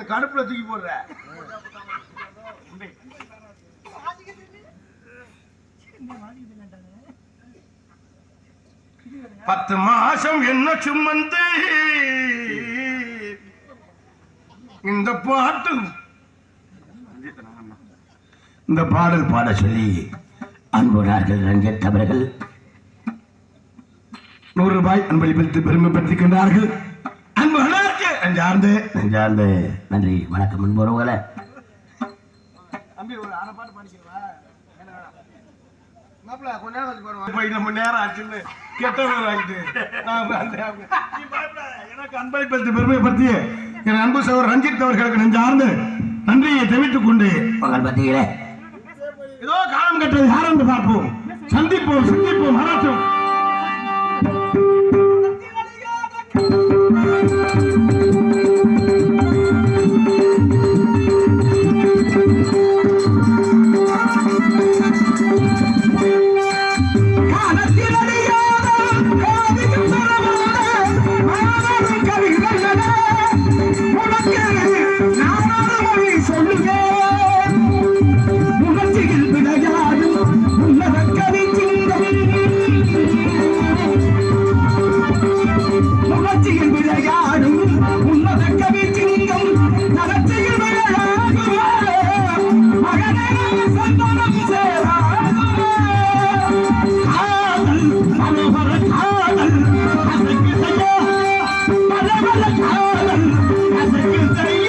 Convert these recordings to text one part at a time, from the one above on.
அந்த கடுப்புல தூக்கி போடுற. பத்து மாசம் என்ன சும்மந்து இந்த பாட்டு இந்த பாடல் பாட சொல்லி அன்புனார்கள் ரஞ்சித் அவர்கள் நூறு ரூபாய் அன்பளிப்பித்து பெருமைப்படுத்திக் கொண்டார்கள் நெஞ்சார்ந்து. நெஞ்சார்ந்து. நன்றி. வணக்கம் அன்புறவுகளை தம்பி ஒரு அரை பாட்டு பாடிக்கிறவா? மாப்பிள்ள கொஞ்ச நேரம் வச்சு பாடுவோம் போய் நம்ம நேரம் ஆச்சுன்னு கெட்டவங்க வாங்கிட்டு நான் வந்தேன். நீ பயப்படாத. எனக்கு அன்பளிப்பளித்து பெருமைப்படுத்தி என் அன்பு சகோதரர் ரஞ்சித் அவர்களுக்கு நெஞ்சார்ந்து நன்றியை தெரிவித்துக் கொண்டு. உங்கள் மத்தியிலே ஏதோ காலம் கட்டது யார் என்று பார்ப்போம்? I'm gonna make you.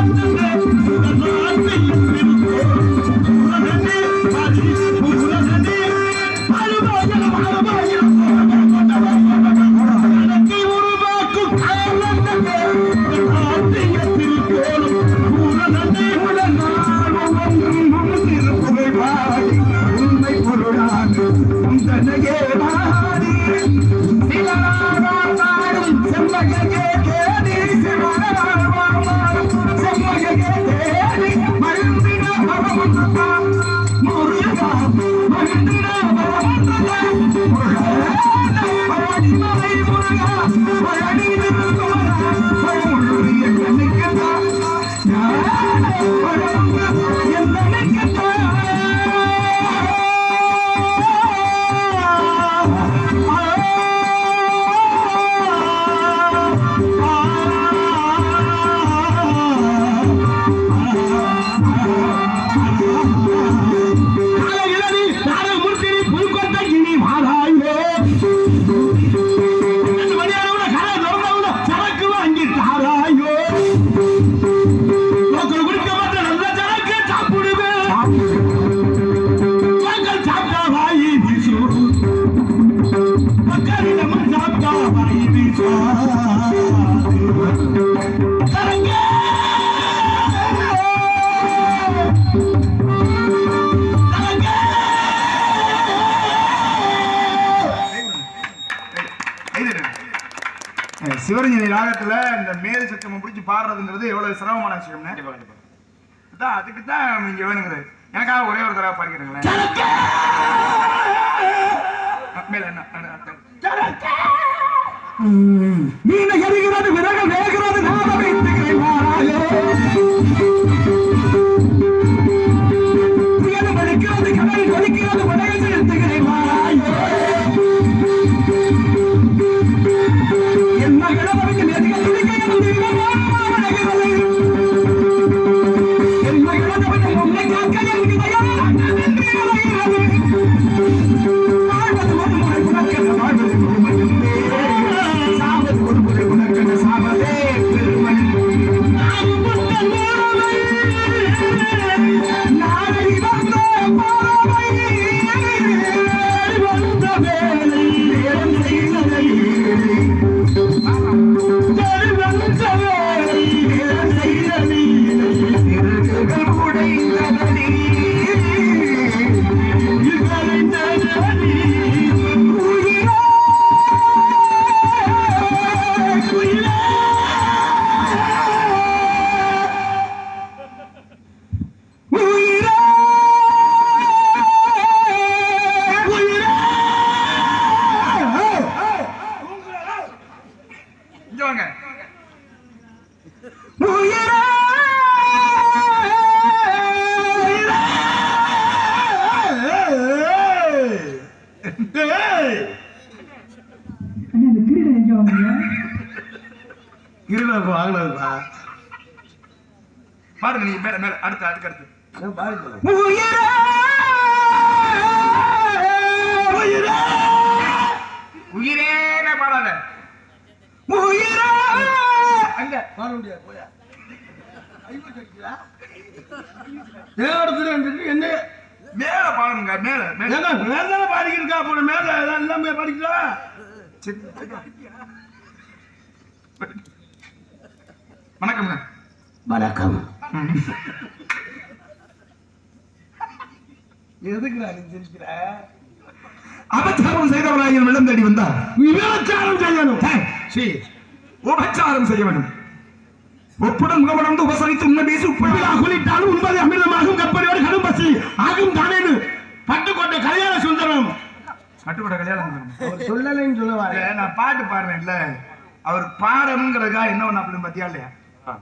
I'm Sivaranjani ராகத்துல இந்த மேல் சக்கரம் பிடிச்சி பாடுறதுங்கிறது எவ்வளவு சிரமமான விஷயம்னு. அதான் அதுக்கு தான் இங்க வேணுங்கிறது. எனக்காக ஒரே ஒரு தடவை பாடிக்கிறீங்களேன் மேல என்ன? மீன எரிகிறது விறகு வேகிறது நாத வைத்துகிறேன் மாறாயே. நாளை வந்த பாவை, வந்த வேலை இருளப்ப வாங்கினதுப்பா. பாருங்க நீங்க மேல மேல அடுத்து அதுக்கு அடுத்து. உயிரே உயிரே உயிரே பாடாத. உயிரே அங்க. பாட முடியாது போயா? என்ன? மேல பாடணுங்க மேல மேல. மேல போன மேல எல்லாம் எல்லாமே வணக்கம். எதுக்கு நான் சிரிக்கிற? அபச்சாரம் செய்தவனாக வெள்ளம் தேடி வந்தார். விபச்சாரம் செய்யணும். ஸ்ரீ உபச்சாரம் செய்ய வேண்டும். ஒப்புடன் முகமடந்து உபசரித்து உண்மை பேசி விழா குளித்தாலும் உண்பது அமிர்தமாகும். கப்பலியோடு கடும் பசி ஆகும் தானேன்னு. பட்டுக்கோட்டை கல்யாண சுந்தரம். கட்டுப்பட கல்யாணம் சொல்லலைன்னு சொல்லுவாரு. இல்ல, நான் பாட்டு பாடுறேன்ல அவர் பாடணுங்கிறதுக்காக என்ன பண்ண அப்படின்னு பத்தியா இல்லையா? ஆ?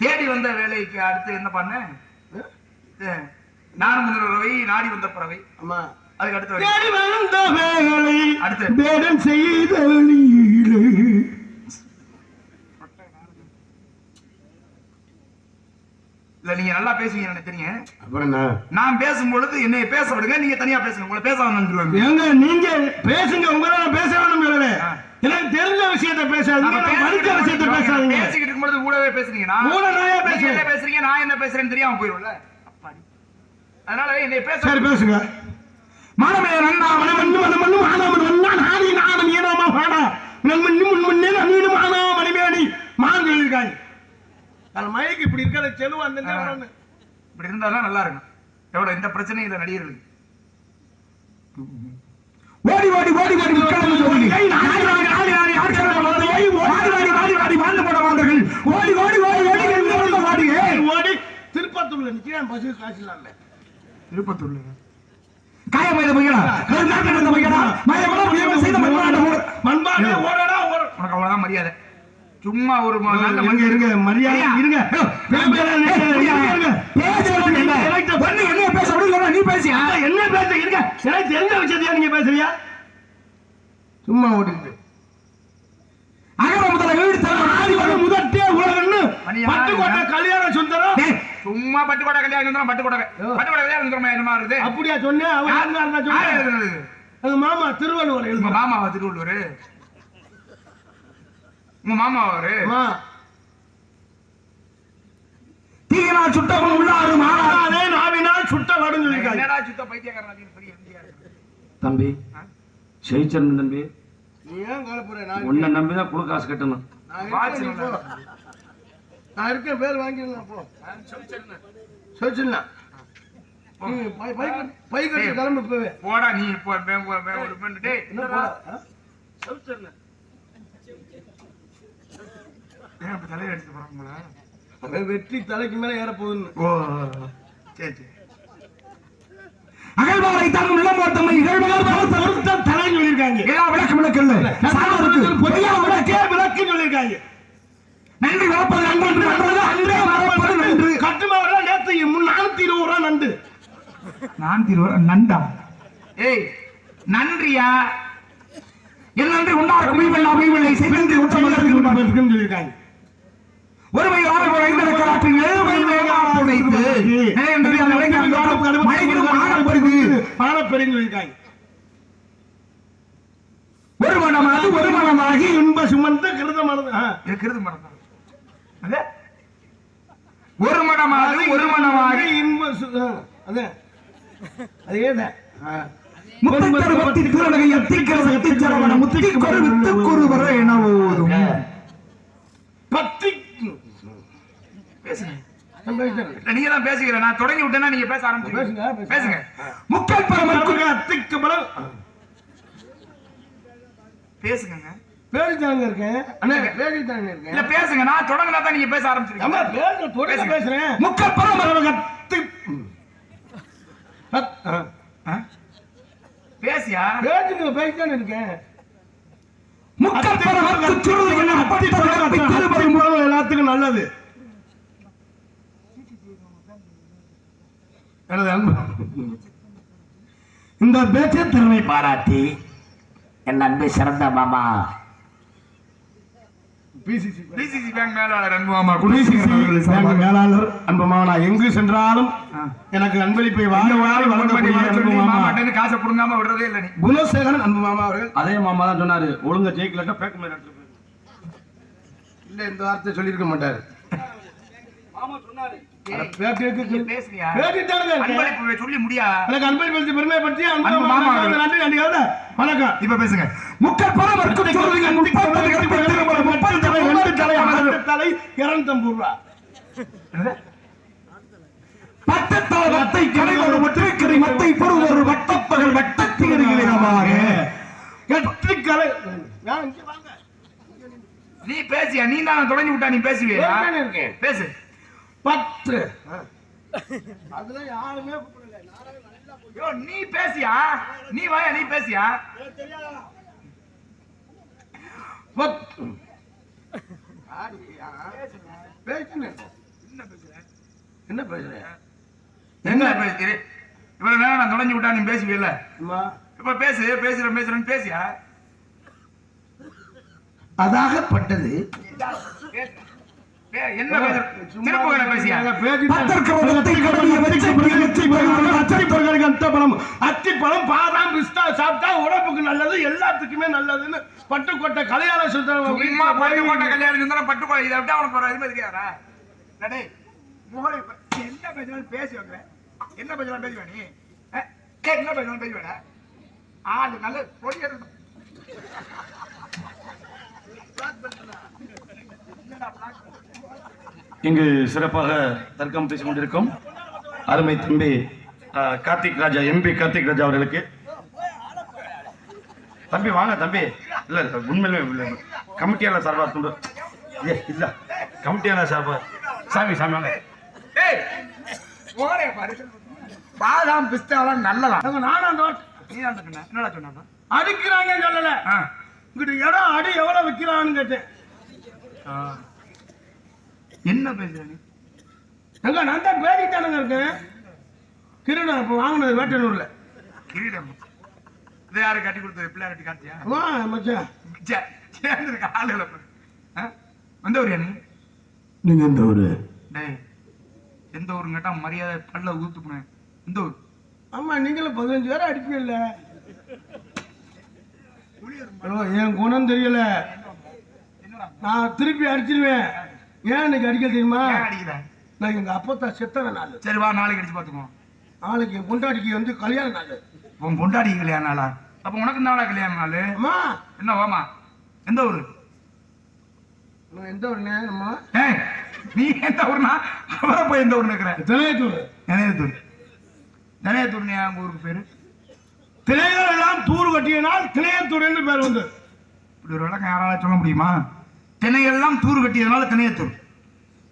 தேடி வந்த வேலைக்கு அடுத்து என்ன பண்ணேன் நான் முதல் பறவை நாடி வந்த பறவை. ஆமா. அதுக்கு அடுத்த. தேடி வந்த வேலை அடுத்து. வேடம் செய்த இல்ல நீங்க நல்லா பேசுவீங்க எனக்கு தெரியும். அப்புறம் நான் பேசும் பொழுது என்னை பேச விடுங்க நீங்க தனியா பேசுங்க உங்களை பேச வேணும்னு ஏங்க நீங்க பேசுங்க உங்களால பேச வேணும். எனக்கு தெரிஞ்ச விஷயத்த பேசாதீங்க நான் படிச்ச விஷயத்த பேசாதீங்க. பேசிக்கிட்டு இருக்கும்போது கூடவே பேசுறீங்கன்னா கூட நான் ஏன் நீங்க பேசுறேன்? பேசுறீங்க நான் என்ன பேசுறேன்னு தெரியாம அப்பாடி. அதனால என்னை பேச சரி பேசுங்க. மனமே நன்னா மன மண்ணு மன மண்ணு மானாமன் வந்தா நாடி நானும் ஏனாமா பாடா நன்மண்ணி முன்முன்னே நன்னீடு மானா மணிமேடி மான் சொல்லியிருக்காங்க அது மயக்கு இப்படி இருக்கிற செலவு அந்த இப்படி இருந்தாதான் நல்லா இருக்கும் எவ்வளவு இந்த பிரச்சனை இல்ல நடிகர்களுக்கு ஓடி ஓடி ஓடி ஓடி ஓடி ஓடி ஓடி ஓடி ஓடி ஓடி வாழ்ந்து போட மாட்டார்கள் ஓடி ஓடி ஓடி ஓடி ஓடி ஓடி ஏய், ஓடி திருப்பத்தூர்ல நிக்கிறேன் பஸ் காசு இல்ல திருப்பத்தூர்ல காயமைத பையனா கருநாட்டு பையனா மயமன முடியாம செய்த மண்பாடு மண்பாடு ஓடடா ஓட உனக்கு அவ்வளவுதான் மரியாதை சும்மா ஒரு இருங்க இருங்க மரியாதை இருங்க. என்ன பேச விடுங்க நீ பேசியா என்ன பேச இருங்க. எனக்கு தெரிஞ்ச விஷயத்தையா நீங்க பேசுறியா சும்மா ஓடிட்டு அகர முதல வீடு தர ஆதி வர முதட்டே உலகன்னு பட்டுக்கோட்டை கல்யாண சுந்தரம். சும்மா பட்டுக்கோட்டை கல்யாணம் சுந்தரம் பட்டுக்கோட்டை. பட்டுக்கோட்டை கல்யாணம் சுந்தரம் என்னமா இருக்குது அப்படியா சொன்னேன். எழுதுனது? அது மாமா திருவள்ளுவர் மாமாவா திருவள்ளூர் உங்க மாமா அவரு? தீயினால் சுட்டவன் உள்ளாறு மாறாதே நாவினால் சுட்ட சொல்லியிருக்காங்க என்னடா சுத்த பைத்தியக்காரன் அப்படின்னு. தம்பி ஜெயிச்சரன் தம்பி. நீ ஏன் கலப்புற நான் உன்னை நம்பி தான் குழு காசு கட்டணும். நான் இருக்கேன், பேர் வாங்கிடலாம் போ. சொல்லிடலாம் நீ பை- பை கட்டு- பை கட்டு ஏய். கிளம்பு போடா நீ போ ஒரு பெண்ணு. டேய், என்ன போடா ஆ? ஏன் அப்ப தலையை அடிச்சு போறாங்களா அவன் வெற்றி தலைக்கு மேல ஏற போகுதுன்னு. ஓ. சரி சரி. அகழ்வாரை தரும் இளமோத்தமை இகழ்வார் தவிர்த்த தலைன்னு சொல்லியிருக்காங்க. எல்லா விளக்கு சாவருக்கு பொய்யா விளக்கே விளக்குன்னு சொல்லியிருக்காங்க. நன்றி வளர்ப்பது நன்று நன்றது அன்றே மறப்பது நன்று கட்டுமாவெல்லாம் முன் நானூத்தி இருபது ரூபா நண்டு. நண்டா? ஏய் நன்றியா? என் நன்றி உண்டார் குமிழ்வெல்லா குமிழ்வெல்லை செய்வென்று உண்டார் இருக்குன்னு சொல்லியிருக்காங்க. ஒருமை ஆறு ஐந்து கராற்றில் ஏழுமை மேகாப்புடைத்து நிலையன்றி அந்த இளைஞர்கள் மழைகளும் ஆடப்படுது பாடப்பெருன்னு சொல்லியிருக்காங்க ஒரு மனமாது ஒரு மனமாகி இன்ப சுமந்து தான் அது ஒரு மடமாகி ஒரு மனமாகி இன்ப அதே. ஆ. முத்தத்தரு பத்தி திருநகை எத்திக்கிறது கொருவித்து குருவர என ஓதும் பத்தி பேசுங்க நீங்க தான் பேசுகிறேன் நான் தொடங்கி விட்டேன்னா நீங்க பேச பேசுங்க, ஆரம்பிச்சுங்க பேசுங்க. பரமற்கு மறுபடியும் அத்திக்கு பலம் பேசுங்க பேசிட்டாங்க இருக்கேன் அண்ணா பேசிட்டாங்க இருக்கேன் இல்ல பேசுங்க நான் தொடங்கினா தான் நீங்க பேச ஆரம்பிச்சிருக்கீங்க பேச தொடர்ந்து பேசுங்க. பேசுறேன் முக்கல் பரமற்கு அத்தி? பேசியா பேசுங்க பேசிட்டானே இருக்கேன் திருமறை மூலம் எல்லாத்துக்கும் நல்லது எனது அன்பு. இந்த பேச்சு திறமை பாராட்டி என் அன்பு சிறந்த மாமா. பிசிசி பேங்க். மேலாளர் அன்புமாமா பேங்க் மேலாளர் அன்பு மாமா. நான் எங்கு சென்றாலும் எனக்கு அன்பளிப்பை வாங்க வாரி வழங்கக்கூடிய அன்பு மாமா. காசை புடுங்காம விடுறதே இல்ல நீ. குணசேகரன் அன்பு மாமா அவர்கள். அதே மாமா தான் சொன்னாரு. ஒழுங்கா ஜெயிக்கலட்டா எடுத்துட்டு போயிரு. இல்ல இந்த வார்த்தை சொல்லியிருக்க மாட்டாரு. அட, பேட்டிக்கு சொல்லி முடியா அன்பளிப்பு பெருமைப்படுத்தி வணக்கம் இப்ப பேசுங்க முக்கல் முப்பது தலை இருநூத்தம்பது ரூபா பட்டத்தால் வத்தை கடை ஒரு மத்தை பொருள் ஒரு வட்டப்பகல் கலை நான் இங்க வாங்க. நீ பேசியா நீ தான் தொடங்கி விட்டா நீ பேசுவியா. பேசு பத்து அதுல யாருமே நீ பேசியா? நீ வாயா நீ பேசியா? பத்து. என்ன பேசுறேன் என்ன பேசுறீ இவ்வளவு நேரம் நான் தொடங்கி விட்டா நீ பேசுவியல்ல? அம்மா, இப்ப பேசு பேசுறேன் பேசுறேன்னு பேசியா? அதாகப்பட்டது. அத்திப்பழம் பாதாம் பிஸ்தா சாப்பிட்டா உடம்புக்கு நல்லது எல்லாத்துக்குமே நல்லதுன்னு பட்டுக்கோட்டை கலையாள சும்மா பட்டு போட்ட சொல்றாங்க கல்யாணம் இருந்தாலும் பட்டுக்கோட்டை இதை விட்டா உனக்கு ஒரு இது இருக்காரா டேய் முகரை ப- என்ன பேசுறாலும் பேசி வைக்கிறேன் என்ன பேசுறாலும் பேசுவா நீ? என்ன பேசுறாலும் பேசுவேடா ஆளு நல்ல பொடியர் இங்கு சிறப்பாக தர்க்கம் பேசிக் கொண்டிருக்கும் அருமை தம்பி கார்த்திக் ராஜா எம்பி கார்த்திக் ராஜா அவர்களுக்கு. தம்பி வாங்க தம்பி. இல்ல இல்ல, உண்மையிலுமே இல்ல. கமிட்டியாளர் சார்பா துண்டு. ஏ இல்ல. கமிட்டியாளர் சார்பா. சாமி சாமி வாங்க. பாதாம் பிஸ்தாலாம் நல்லலாம் நானும் நீ என்னடா சொன்னா அடிக்கிறாங்கன்னு சொல்லல. இங்கிட்டு இடம் அடி எவ்வளவு விக்கிறான்னு கேட்டேன். என்ன பேசுற நீ? எங்க நான் தான் பேடிட்டானுங்க இருக்கேன். கிருணா இப்போ வாங்கினது வேட்டனூர்ல. கிரீடம். இதை யாரு கட்டி கொடுத்தது? பிள்ளையார் கட்டி காட்டியா? அம்மா மச்சான் சேர்ந்திருக்க ஆளு. ஆ? எந்த ஊரியா நீ? நீங்க இந்த ஒரு டேய் எந்த ஊருன்னு கேட்டா மரியாதை பல்ல ஊத்து போனேன். எந்த ஊர்? ஆமா நீங்களும் பதினஞ்சு பேரை அடிப்பீங்கல்ல. என் குணம் தெரியல. நான் திருப்பி அடிச்சிருவேன். ஏன் இன்னைக்கு அடிக்க தெரியுமா? ஏன் அடிக்கிற நான் எங்க அப்பத்தா செத்தன நாள். சரி வா நாளைக்கு அடிச்சு பாத்துக்கோ நாளைக்கு என் பொண்டாட்டிக்கு வந்து கல்யாண நாள். உன் பொண்டாடி கல்யாண நாளா? அப்ப உனக்கு நாளா கல்யாண நாள்? அம்மா. என்ன வாமா? எந்த ஊரு? எந்த ஒரு நேரம்மா ஏய் நீ எந்த ஊர்னா அவரை போய் எந்த ஊர்னு இருக்கிற திணையத்தூர் ஜனேயத்தூர் ஜனேயத்தூர் நீ உங்க ஊருக்கு பேரு? திணைகள் எல்லாம் தூர் கட்டிய நாள் திணையத்தூர் என்று பேர் வந்தது இப்படி ஒரு விளக்கம் யாரால சொல்ல முடியுமா? திணையெல்லாம் தூர் கட்டியதுனால திணையத்தூர்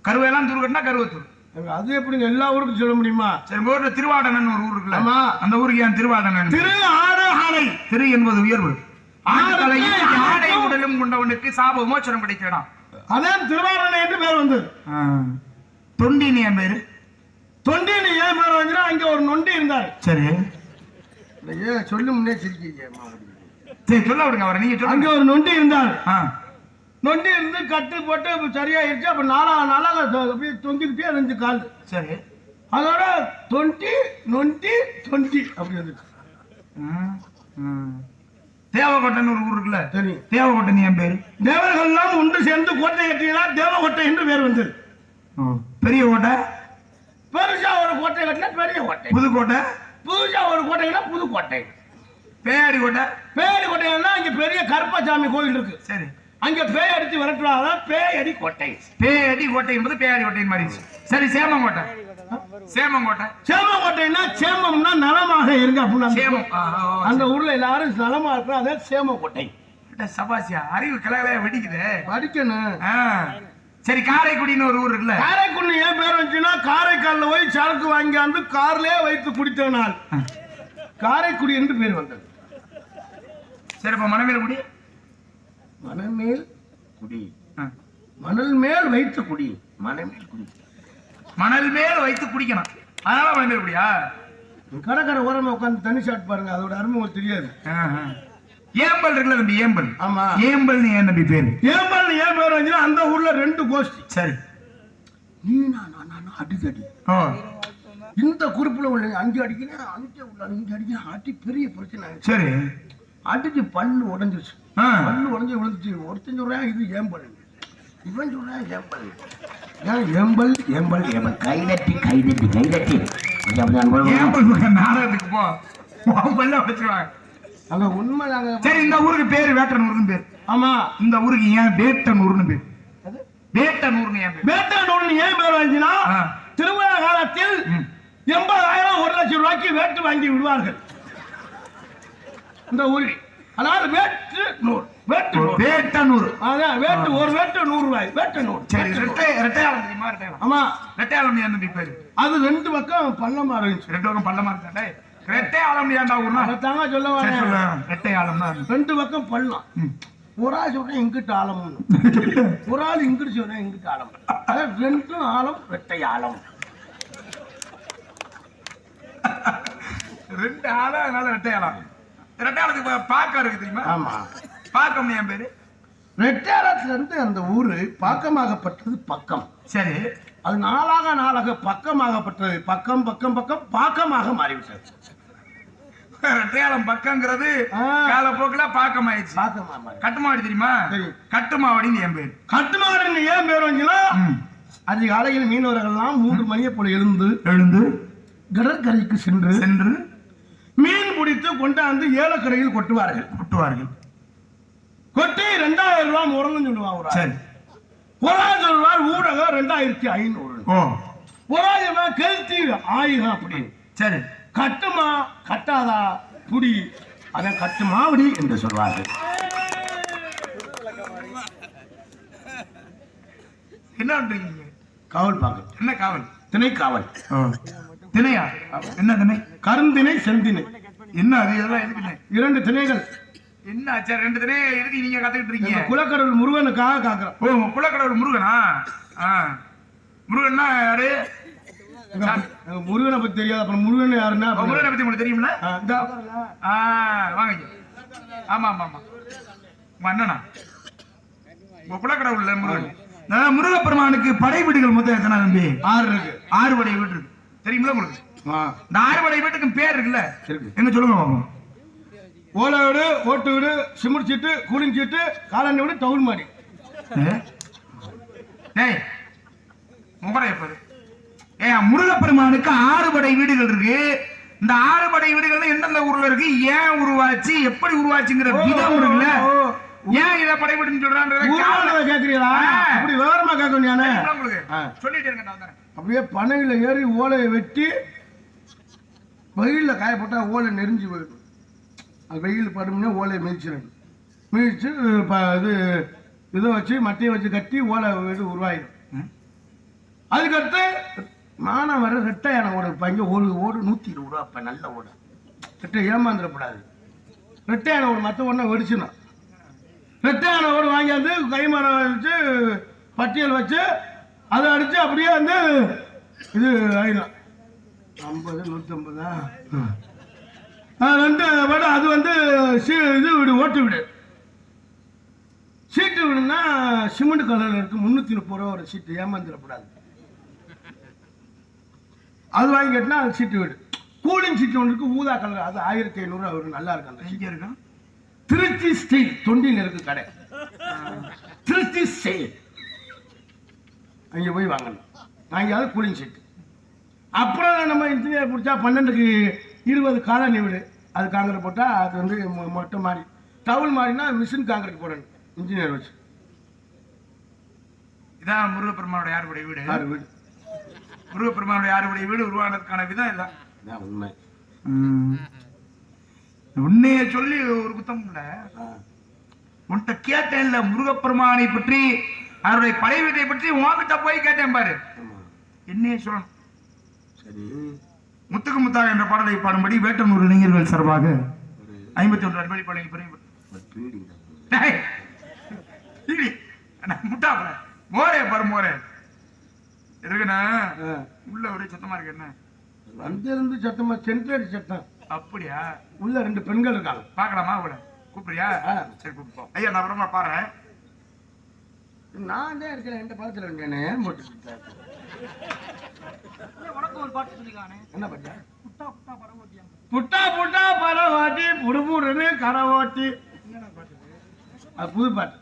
கருவையெல்லாம் தூர் கட்டினா கருவத்தூர் அது எப்படிங்க? எல்லா ஊருக்கும் சொல்ல முடியுமா? சரி ஊர்ல திருவாடனன் ஒரு ஊர் இருக்குல்ல. அந்த ஊருக்கு ஏன் திருவாடனன் திரு ஆடு ஆடை திரு என்பது உயர்வு. யாடை யாருக்கும் உடலும் கொண்டவனுக்கு சாப விமோச்சனம் கிடைக்கணும் அதான் திருவாரணை என்று பேர் வந்தது. தொண்டினி என் பேரு. தொண்டின்னு ஏன் பேர் வந்துன்னா அங்க ஒரு நொண்டி இருந்தார். சரி. ஏன் சொல்லு முன்னே சிரிக்கீங்க சரி சொல்ல விடுங்க அவரை. நீங்க அங்க ஒரு நொண்டி இருந்தார். ஆ, நொண்டி இருந்து கட்டு போட்டு இப்ப சரியாயிருச்சு அப்ப நாலா நாளாக அப்படியே தொங்கிக்கிட்டே இருந்துச்சு கால். சரி. அதோட தொண்டி நொண்டி தொண்டி அப்படி ம். தேவகோட்டைன்னு ஒரு ஊர் இருக்குல்ல? சரி. தேவகோட்டை என் பேரு? தேவர்கள்லாம் ஒன்று சேர்ந்து கோட்டை கட்டினால் தேவகோட்டை என்று பேர் வந்தது பெரிய கோட்டை? பெருசா ஒரு கோட்டை கட்டினா பெரிய கோட்டை. புதுக்கோட்டை? புதுசா ஒரு கோட்டைனா புதுக்கோட்டை. பேயாடி கோட்டை? பேயடி கோட்டைன்னா அங்க பெரிய கருப்பசாமி கோயில் இருக்கு. சரி. அங்க பேய் அடிச்சு விரட்டுவாங்க பேயடி கோட்டை. பேயாடி கோட்டை என்பது பேயாடி கோட்டைன்னு மாறிடுச்சு சரி சேமங்கோட்டை சேமங்கோட்டை சேமக்கோட்டைன்னா சேமம்னா நலமாக இருங்க அப்படின்னு. சேமம். அந்த ஊர்ல எல்லாரும் நலமா இருக்கிறோம் அதான் சேமக்கோட்டை அட சபாசியா அறிவு கிளகலையா வெடிக்குது. படிக்கணும். சரி காரைக்குடின்னு ஒரு ஊர் இருக்குல்ல. காரைக்குடி ஏன் பேர் வந்துச்சுன்னா காரைக்கால்ல போய் சரக்கு வாங்கியாந்து கார்லயே வைத்து குடித்த நாள் காரைக்குடி என்று பேர் வந்தது. சரி இப்ப மணமேல்குடி மணல் மேல் குடி. மணல் மேல் வைத்து குடி. மணல் மேல் குடி. மணல் மேல் வைத்து குடிக்கணும். அதனால மணமேல்குடியா கடற்கரை ஓரமா உட்காந்து தண்ணி ஷாட் பாருங்க. அதோட அருமை உங்களுக்கு தெரியாது. ஏம்பல் இருக்குல்ல தம்பி ஏம்பல். ஆமா. ஏம்பல் நீ ஏன் தம்பி பேரு? ஏம்பல் ஏன் பேர் வந்துச்சுன்னா அந்த ஊர்ல ரெண்டு கோஷ்டி. சரி. நீ நான் நான், அடிக்கடி இந்த குறிப்புல உள்ள அஞ்சு அடிக்கிறேன் அஞ்சு உள்ள அஞ்சு அடிக்கிறேன் அடி பெரிய பிரச்சனை. சரி. அடிச்சு பல்லு உடஞ்சிருச்சு. பல்லு உடஞ்சி விழுந்துச்சு. ஒருத்தன் சொல்றான் இது ஏம்பல் இவன் சொல்றான் ஏம்பல் ஏன் ஏம்பல் ஏம்பல் ஏம்பல் கைதட்டி கைதட்டி கைதட்டி கொஞ்சம் அப்படி அன்போடு ஏம்பல் நாடகத்துக்கு போ. பல்ல உடைச்சிருவாங்க அங்க உண்மை நாங்க சரி இந்த ஊருக்கு பேரு வேட்டனூர்னு பேர். ஆமா. இந்த ஊருக்கு ஏன் வேட்டனூர்னு பேர்? வேட்டனூர்னு ஏன் வேட்டனூர்னு ஏன் பேர் வந்துச்சுன்னா. திருவிழா காலத்தில். எண்பதாயிரம் ஒரு லட்சம் ரூபாய்க்கு வேட்டு வாங்கி விடுவார்கள். இந்த ஊரில் அதாவது வேட்டு நூறு. வேட்டு நூறு. வேட்டனூர் அதான் வேட்டு ஒரு வேட்டு நூறு ரூபாய் வேட்டு நூறு. சரி வேட்டு நூறு. ரெட்டை ரெட்டையாளம் தெரியுமா? ரெட்டையாளம் ஆமா. ரெட்டையாளம் தம்பி பேரு அது ரெண்டு பக்கம் பள்ளமா இருந்துச்சு. ரெண்டு பக்கம் பள்ளமா இருந்தா ரெட்டையாளம் ஏன்டா ஊர்னா? அதைத்தாங்க சொல்ல வரேன். தான் ரெண்டு பக்கம் பள்ளம். ஆள் சொல்றேன் இங்கிட்டு ஒரு ஆள் இங்கிட்டு சொல்றேன் இங்கிட்டு ஆழம் அதான் ரெண்டும் ஆழம் ரெட்டை ஆழம் ரெண்டு ஆளம் அதனால ரெட்டையாளம் ரெட்டையாளத்துக்கு பா- பாக்கம் இருக்கு தெரியுமா? ஆமா. பாக்கம் என் பேரு. ரெட்டையாளத்துல இருந்து அந்த ஊரு பாக்கமாகப்பட்டது பக்கம். சரி. அது நாளாக நாளாக பக்கமாகப்பட்டது. பக்கம் பக்கம் பக்கம் பாக்கமாக மாறிவிட்டது. ரெட்டையாளம் பக்கங்கிறது. காலப்போக்குல பாக்கம் ஆயிடுச்சு கட்டுமாவடி தெரியுமா? சரி. கட்டுமாவடின்னு என் பேரு. கட்டுமாடுன்னு ஏன் பேர் வந்துச்சுன்னா ம். அதிகாலையில் மீனவர்கள்லாம் மூன்று மணியை போல எழுந்து எழுந்து கடற்கரைக்கு சென்று சென்று பிடித்து கொண்டாந்து ஏலக்கரையில் கொட்டுவார்கள். குட்டுவார்கள். கொட்டி ரெண்டாயிரம் ரூபாய் முறங்கன்னு சொல்லுவாங்க. சரி. சொல்லுவார் ஊடகம் ரெண்டாயிரத்தி ஐநூறு. ஆள் சொல்லுவார் கெளுத்தி ஆயிரம் அப்படின்னு சரி. கட்டுமா கட்டாதா? புடி அதை கட்டுமாவடி என்று சொல்வார்கள். என்ன பண்றீங்க? காவல் பார்க்க. என்ன காவல்? திணை காவல் திணையா? என்ன திணை? கருந்திணை செந்திணை. என்ன அது? இதெல்லாம் எதுக்குண்ணே இரண்டு திணைகள். என்ன சரி ரெண்டு திணை எதுக்கு நீங்க கத்துக்கிட்டு இருக்கீங்க? குலக்கடவுள் முருகனுக்காக காக்கிறோம். ஓ குலக்கடவுள் முருகனா? முருகன்னா யாரு? முருகனை பத்தி தெரியாது. அப்புறம் முருகன் யாருன்னா? முருகனை பத்தி உங்களுக்கு. ஆ வாங்க. ஆமா ஆமா ஆமா. உங்க குலக்கடவுள்ல முருகன். முருகப்பெருமானுக்கு படை வீடுகள் மொத்தம் எத்தனை தம்பி? ஆறு இருக்கு. ஆறு படை வீடு இருக்கு. தெரியுமில்ல உங்களுக்கு? ஆ, இந்த ஆறு படை வீட்டுக்கு பேர் இருக்குல்ல? இருக்கு. என்ன சொல்லுங்க ஓலை வீடு ஓட்டு வீடு சிமெண்ட் சீட்டு கூலிங் சீட்டு காலண்டி வீடு டவுன் மாடி. ஏ? டேய் முகரை பாரு. ஏ முருகப்பெருமானுக்கு ஆறு படை வீடுகள் இருக்கு. இந்த ஆறு படை வீடுகள் எந்தெந்த ஊர்ல இருக்கு? ஏன் உருவாச்சு? எப்படி உருவாச்சுங்கிற விதம் இருக்குல்ல? ஏன் இத படை வீடுன்னு ஊர்வலத்தை கேக்குறீங்களா. அப்படி விவரமா கேட்கணும். சொல்லிட்டு இருங்க. அப்படியே பனையில ஏறி ஓலையை வெட்டி வெயில்ல காய போட்டா ஓலை நெறிஞ்சு போயிடும். அது வெயில் படும்னா ஓலையை மிதிச்சிடணும் மிதிச்சு ப- இது இதை வச்சு மட்டையை வச்சு கட்டி ஓலை வீடு உருவாயிடும். அதுக்கடுத்து மானவர ரெட்டை யானை ஓடு பங்க ஒரு ஓடு நூற்றி இருபது ரூபா அப்போ நல்ல ஓடு. ரெட்டை ஏமாந்துடக்கூடாது. ரெட்டை யானை ஓடு மற்ற ஒன்றை வெடிச்சிடும். ரெட்டை யானை ஓடு வாங்கியாந்து கைமரம் வச்சு பட்டியல் வச்சு அதை அடித்து அப்படியே வந்து இது ஆயிடும். ஐம்பது நூற்றம்பதா ரெண்டு விட அது வந்து சி இது வீடு ஓட்டு வீடு. சீட்டு வீடுனா சிமெண்ட் கலரில் இருக்கு முந்நூற்றி முப்பது ரூபா ஒரு சீட்டு ஏமாந்துடக்கூடாது. அது வாங்கி கட்டினா அது சீட்டு வீடு. கூலிங் சீட்டு ஒன்று இருக்கு ஊதா கலர் அது ஆயிரத்தி ஐநூறுரூவா வரும் நல்லா இருக்கு அந்த எங்க இருக்கும்? திருச்சி ஸ்டீல் தொண்டியில் இருக்கு கடை. திருச்சி ஸ்டீல். அங்கே போய் வாங்கணும். வாங்கியாவது கூலிங் சீட்டு. அப்புறம் நம்ம இன்ஜினியர் பிடிச்சா பன்னெண்டுக்கு இருபது காலனி வீடு. அது காங்கிரட் போட்டால் அது வந்து மொட்டை மாடி. டவுல் மாடினா மிஷின் காங்கிரட் போடணும் இன்ஜினியர் வச்சு. இதான் முருகப்பெருமானோட யாருடைய வீடு? ஆறு வீடு? முருகப்பெருமானோட யாருடைய வீடு? உருவானதுக்கான விதம் இதான். இதான் உண்மை. உன்னைய சொல்லி ஒரு குத்தம் இல்ல. உன்கிட்ட கேட்டேன்ல முருகப்பெருமானை பற்றி அவருடைய பழைய வீட்டை பற்றி உன்கிட்ட போய் கேட்டேன் பாரு. என்னையே சொல்லணும். முத்துக்கு முத்தாக என்ற பாடலை பாடும்படி வேட்டனூர் இளைஞர்கள் சார்பாக ஐம்பத்தி ஒன்று அன்பளி பழனி பிரிவு முட்டாப்ப மோரே பாரு மோரே இருக்குண்ணா ஆ. உள்ள ஒரே சத்தமா இருக்கு என்ன? வந்திருந்து சத்தமா சத்தம். அப்படியா? உள்ள ரெண்டு பெண்கள் இருக்காங்க. பார்க்கலாமா அவளை கூப்பிடுறியா. சரி கூப்பிட்டு போ. ஐயா நான் அப்புறமா பாரு நான் தான் இருக்கிறேன் எந்த பக்கத்தில் இருக்கேனே ஏன் போட்டு சுத்த? என்ன பண்ண புட்டா புட்டா? பற ஓட்டி புடுபுடுன்னு கரை ஓட்டி அது புது பாட்டு.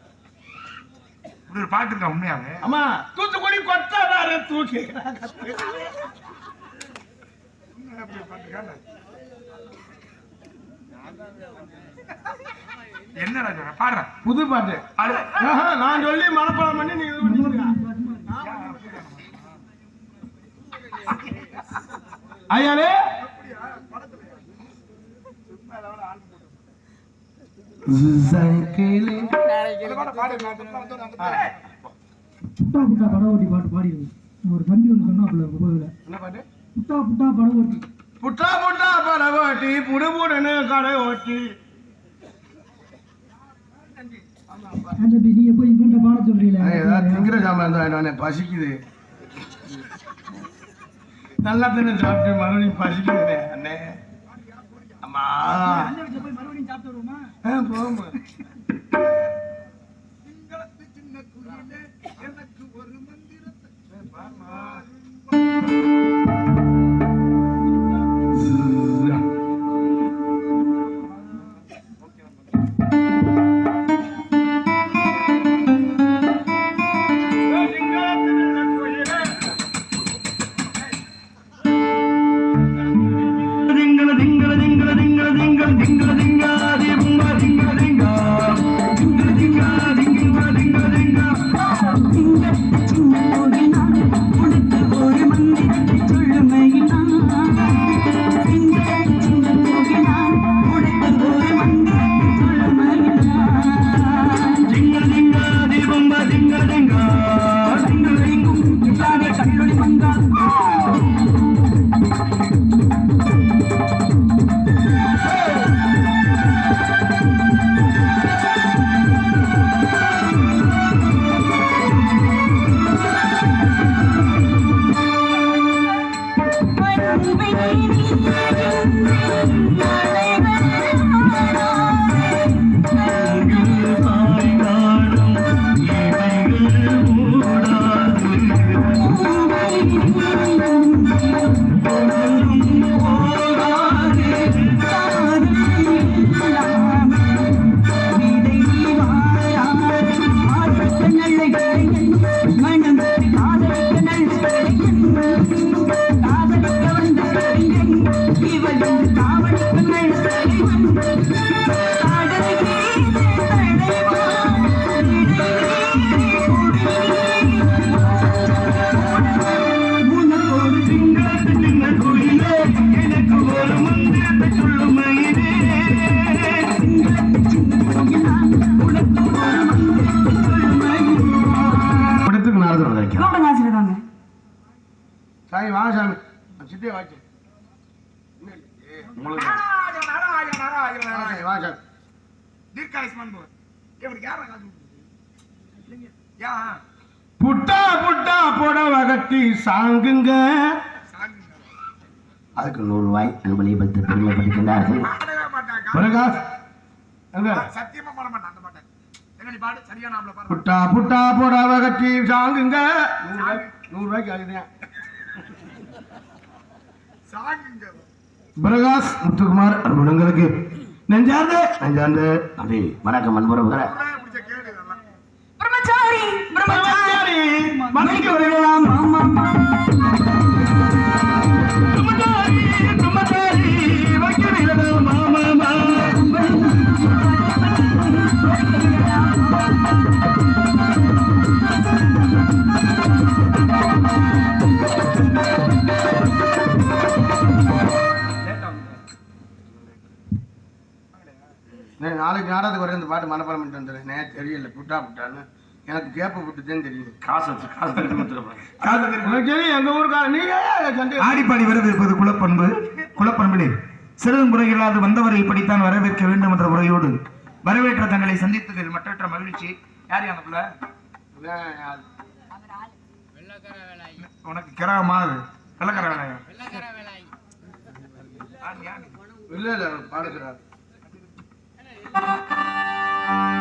இப்படி ஒரு பாட்டு இருக்கா உண்மையாவே? அம்மா தூத்துக்குடி கொத்தாதாரு தூக்கி என்னடா சொல்ற பாடுறேன் புது பாட்டு. பாடு. நான் சொல்லி மனப்பாடம் பண்ணி நீங்க. ஐயாலே புட்டா புட்டா படம் ஓட்டி பாட்டு. பாடிடுங்க ஒரு தம்பி ஒன்று சொன்னாப்புல கோவில என்ன பாட்டு? புட்டா புட்டா படம் ஓட்டி புட்டா புட்டா ஓட்டி புடுபுடுன்னு கடை ஓட்டி அந்த நீங்க போய் இவன்ட்ட பாட சொல்றீங்களே? ஏதாவது திங்கிற சாமான் இருந்தா வேண்டானே பசிக்குது. நல்லா தானே சாப்பிட்டு மறுபடியும் பசிக்குது அண்ணே. அம்மா. மறுபடியும் சாப்பிட்டு வருவோமா? ஆ, கொடுத்தது? இல்லைங்க. ஏன்? புட்டா புட்டா புடவை கட்டி சாங்குங்க. அதுக்கு நூறு ரூபாய் அன்பளிப்பத்து பெருமைப்படுத்தினார்கள் பாடவே மாட்டாங்க. பிரகாஷ் எங்க? சத்தியமா பாட மாட்டான் அந்த பாட்டை. புட்டா புட்டா புடவை கட்டி சாங்குங்க. நூறு ரூபாய் நூறு ரூபாய்க்கு சாகுங்க பிரகாஷ் முத்துக்குமார் அன்புடங்களுக்கு நெஞ்சார்ந்து நெஞ்சார்ந்து நன்றி வணக்கம் இதெல்லாம். பிரம்மச்சாரி பிரம்மச்சாரி, மன்னிக்க விடலாம் பாட்டு மனப்பாடம் பண்ணிட்டு வந்துடுறேன் நேரம் தெரியல புட்டா புட்டான்னு. எனக்கு கேப்ப புட்டுதான் தெரியுது. காசு வச்சு காசு தெரியும் எங்க ஊருக்கார நீ சண்டை ஆடிப்பாடி வரவேற்பது குலப்பண்பு குலப்பண்பிலே. சிறிதும் குறையில்லாது வந்தவரை இப்படித்தான் வரவேற்க வேண்டும் என்ற முறையோடு வரவேற்ற தங்களை சந்தித்ததில் மற்றற்ற மகிழ்ச்சி. யார் அந்த பிள்ளை? உனக்கு கிரகமா அது வெள்ளக்கர வேலையா? இல்ல இல்ல பாடுகிறார். Thank you.